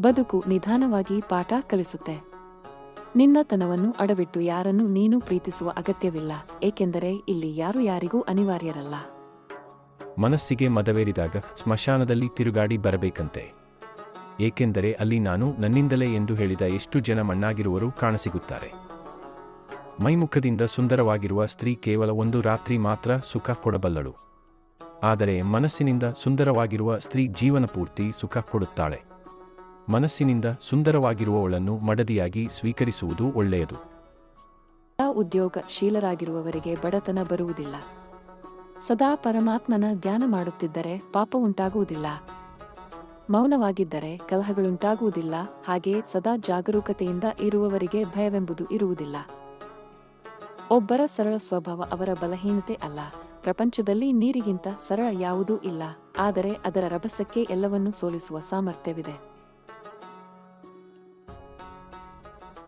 ಬದುಕು ನಿಧಾನವಾಗಿ ಪಾಠ ಕಲಿಸುತ್ತೆ. ನಿನ್ನತನವನ್ನು ಅಡವಿಟ್ಟು ಯಾರನ್ನು ನೀನು ಪ್ರೀತಿಸುವ ಅಗತ್ಯವಿಲ್ಲ, ಏಕೆಂದರೆ ಇಲ್ಲಿ ಯಾರು ಯಾರಿಗೂ ಅನಿವಾರ್ಯರಲ್ಲ. ಮನಸ್ಸಿಗೆ ಮದವೇರಿದಾಗ ಸ್ಮಶಾನದಲ್ಲಿ ತಿರುಗಾಡಿ ಬರಬೇಕಂತೆ. ಏಕೆಂದರೆ ಅಲ್ಲಿ ನಾನು ನನ್ನಿಂದಲೇ ಎಂದು ಹೇಳಿದ ಎಷ್ಟು ಜನ ಮಣ್ಣಾಗಿರುವರು ಕಾಣಸಿಗುತ್ತಾರೆ. ಮೈಮುಖದಿಂದ ಸುಂದರವಾಗಿರುವ ಸ್ತ್ರೀ ಕೇವಲ ಒಂದು ರಾತ್ರಿ ಮಾತ್ರ ಸುಖ ಕೊಡಬಲ್ಲಳು. ಆದರೆ ಮನಸ್ಸಿನಿಂದ ಸುಂದರವಾಗಿರುವ ಸ್ತ್ರೀ ಜೀವನ ಪೂರ್ತಿ ಸುಖ ಕೊಡುತ್ತಾಳೆ. ಮನಸ್ಸಿನಿಂದ ಸುಂದರವಾಗಿರುವವಳನ್ನು ಮಡದಿಯಾಗಿ ಸ್ವೀಕರಿಸುವುದು ಒಳ್ಳೆಯದು. ಉದ್ಯೋಗ ಶೀಲರಾಗಿರುವವರಿಗೆ ಬಡತನ ಬರುವುದಿಲ್ಲ. ಸದಾ ಪರಮಾತ್ಮನ ಧ್ಯಾನ ಮಾಡುತ್ತಿದ್ದರೆ ಪಾಪ ಉಂಟಾಗುವುದಿಲ್ಲ. ಮೌನವಾಗಿದ್ದರೆ ಕಲಹಗಳುಂಟಾಗುವುದಿಲ್ಲ, ಹಾಗೆ ಸದಾ ಜಾಗರೂಕತೆಯಿಂದ ಇರುವವರಿಗೆ ಭಯವೆಂಬುದು ಇರುವುದಿಲ್ಲ. ಒಬ್ಬರ ಸರಳ ಸ್ವಭಾವ ಅವರ ಬಲಹೀನತೆ ಅಲ್ಲ, ಪ್ರಪಂಚದಲ್ಲಿ ನೀರಿಗಿಂತ ಸರಳ ಯಾವುದೂ ಇಲ್ಲ, ಆದರೆ ಅದರ ರಭಸಕ್ಕೆ ಎಲ್ಲವನ್ನೂ ಸೋಲಿಸುವ ಸಾಮರ್ಥ್ಯವಿದೆ.